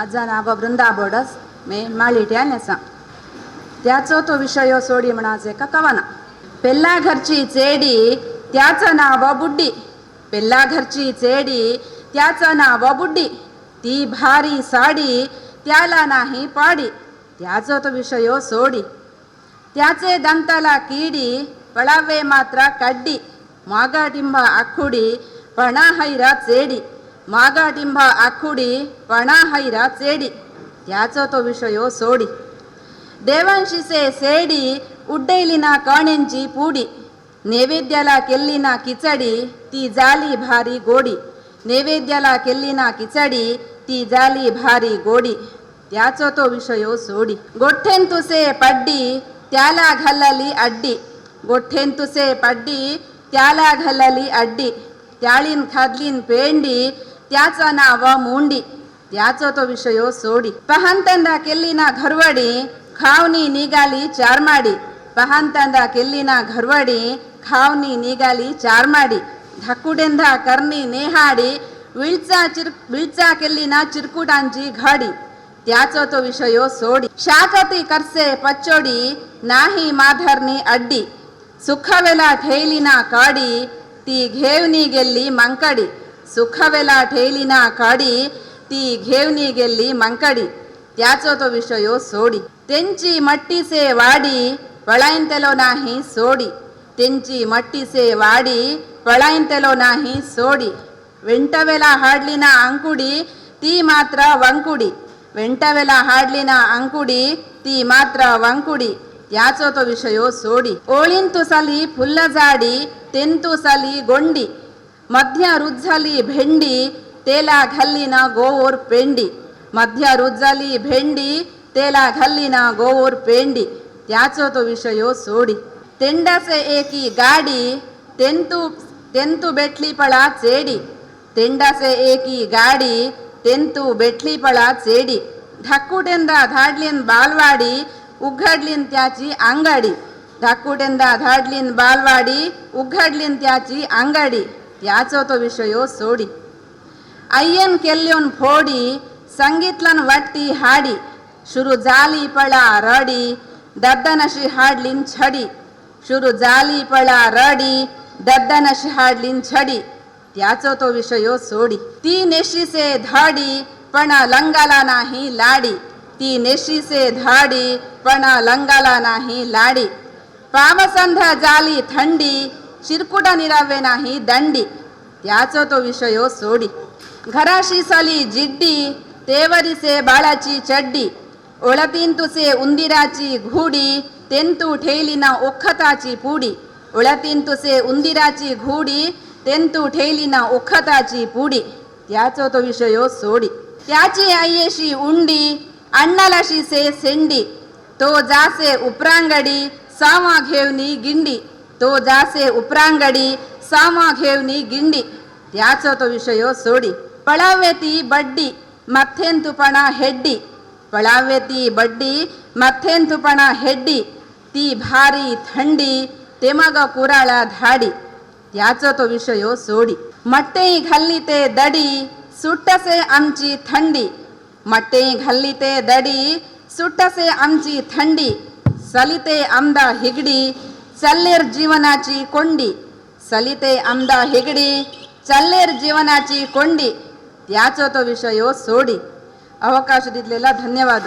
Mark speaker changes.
Speaker 1: माझा नाव वृंदा बोडस में माळिट्या नेसा. त्याचो तो विषय हो सोडी म्हणाचे का कवना पेल्ला घरची चेडी त्याचं नाव हो बुड्डी. पेल्ला घरची चेडी त्याचं नाव हो बुड्डी. ती भारी साडी त्याला नाही पाडी. त्याचो तो विषय सोडी. त्याचे दंताला कीडी पळावे मात्र कड्डी. मागाटिंब आखुडी पणा हैरा चेडी मागाटिंब आखुडी पणा हैरा चेडी त्याचो तो विषयो सोडी देवांशिसे सेडी उड्डैलिना कण्यांची पुडी नैवेद्याला केल्लीना किचडी ती जाली भारी गोडी नैवेद्याला केल्लीना किचडी ती जाली भारी गोडी त्याचो तो विषय सोडी गोठ्ठेन तुसे पड्डी त्याला घालली अड्डी गोठ्ठेन तुसे पड्डी त्याला घालली अड्डी त्याळीन खादलीन पेंडी त्याचं नाव मुंडी. त्याचो तो विषय सोडी. पहांतंदा केल्लिना घरवडी खावनी निघाली चारमाडी. पहांतंदा केल्लिना घरवडी खावनी निघाली चारमाडी. धाकुडेंदा करणी नेहाडी विळचा चिर विळचा केल्लिना चिरकुटांची घाडी. त्याचो तो विषय सोडी. शाकती करसे पच्चोडी नाही माधरनी अड्डी. सुखवेला ठेलिना काडी ती घेवनी गेल्ली मंकडी. ಸುಖವೆಲ ಠೇಲಿನ ಕಾಡಿ ती घेवणी गेली मंकडी त्याचो तो विषयो सोडी त्यांची ವಾಡಿ वाडी पळायंतलो ಸೋಡಿ. सोडी त्यांची मट्टीसे वाडी पळायंतलो नाही सोडी ವೆಂಟವೆಲ ಹಾಡ್ಲಿನ ಅಂಕುಡಿ, ತೀ ಮಾತ್ರ ವಂಕುಡಿ. ವೆಂಟವೆಲ ಹಾಡ್ಲಿನ ಅಂಕುಡಿ, ತೀ ಮಾತ್ರ ವಂಕುಡಿ. ಯಾಚೋತ ವಿಷಯೋ ಸೋಡಿ. ಓಳಿಂತು ಸಲಿ ಫುಲ್ಲ ಜಾಡಿ, ತೆಂತು ಸಲಿ ಗೊಂಡಿ. मध्य रुज्झाली भेंडी तेला घाली ना गोवर पेंडी मध्या रुज्झाली भेंडी तेला घाली ना गोवर पेंडी त्याचो तो विषय सोडी तेंडासे एकी गाडी तेंतू तेंतू बेटलीपळा चेडी तेंडासे एकी गाडी तेंतू बेटलीपळा चेडी धाकुटेंदा धाडलीन बालवाडी उघडलीन त्याची आंगाडी धाकूटेंदा धाडलीन बालवाडी उघडलीन त्याची आंगाडी त्याचो तो विषय सोडी अय्यन केल्योन फोडी संगीतलन वट्टी हाडी शुरू जाली पळा रडी दद्दनशी हाडलीन छडी शुरु जाली पळा रडी दद्दनशी हाडलीन छडी त्याचो तो विषय सोडी ती नेशीसे धाडी पण लंगाला नाही लाडी ती नेशीसे धाडी पण लंगाला नाही लाडी पावसंध जाली थंडी चिरकुटा निरावे नाही दंडी त्याचो तो विषय सोडी घराशी सली जिड्डी तेवरीसे बाळाची चड्डी ओळतीन तुसे उंदिराची घुडी तेंतू ठेलिना ओखताची पुडी ओळतीन तुसे उंदिराची घुडी तेंतू ठेलिना ओखताची पुडी त्याचो तो विषय सोडी त्याची आयेशी उंडी अण्णालाशी से सेंडी तो जासे तो जासे उपरांगडी सामा घेवनी गिंडी त्याचो तो विषयो सोडी. पळावेती बड्डी ಮತ್ತೆಂತುಪಣ ಹೆಡ್ಡಿ बड्डी ಬಡ್ಡಿ तुपणा हेड्डी. ती भारी थंडी ते मग कुराळा धाडी. त्याचो तो विषयो सोडी. मट्टे घल्ली ते दडी सुट्टसे आमची थंडी. मट्टे घल्ली ते दडी सुट्टसे आमची थंडी. सलिते आमदा हिगडी ಚಲ್ಲೇರ್ ಜೀವನಾಚಿ ಕೊಂಡಿ. ಸಲಿತೆ ಅಂದ ಹೆಗಡಿ ಚಲ್ಲೇರ್ ಜೀವನಾಚಿ ಕೊಂಡಿ. ಯಾಚೋತ ವಿಷಯೋ ಸೋಡಿ. ಅವಕಾಶ ಧನ್ಯವಾದ.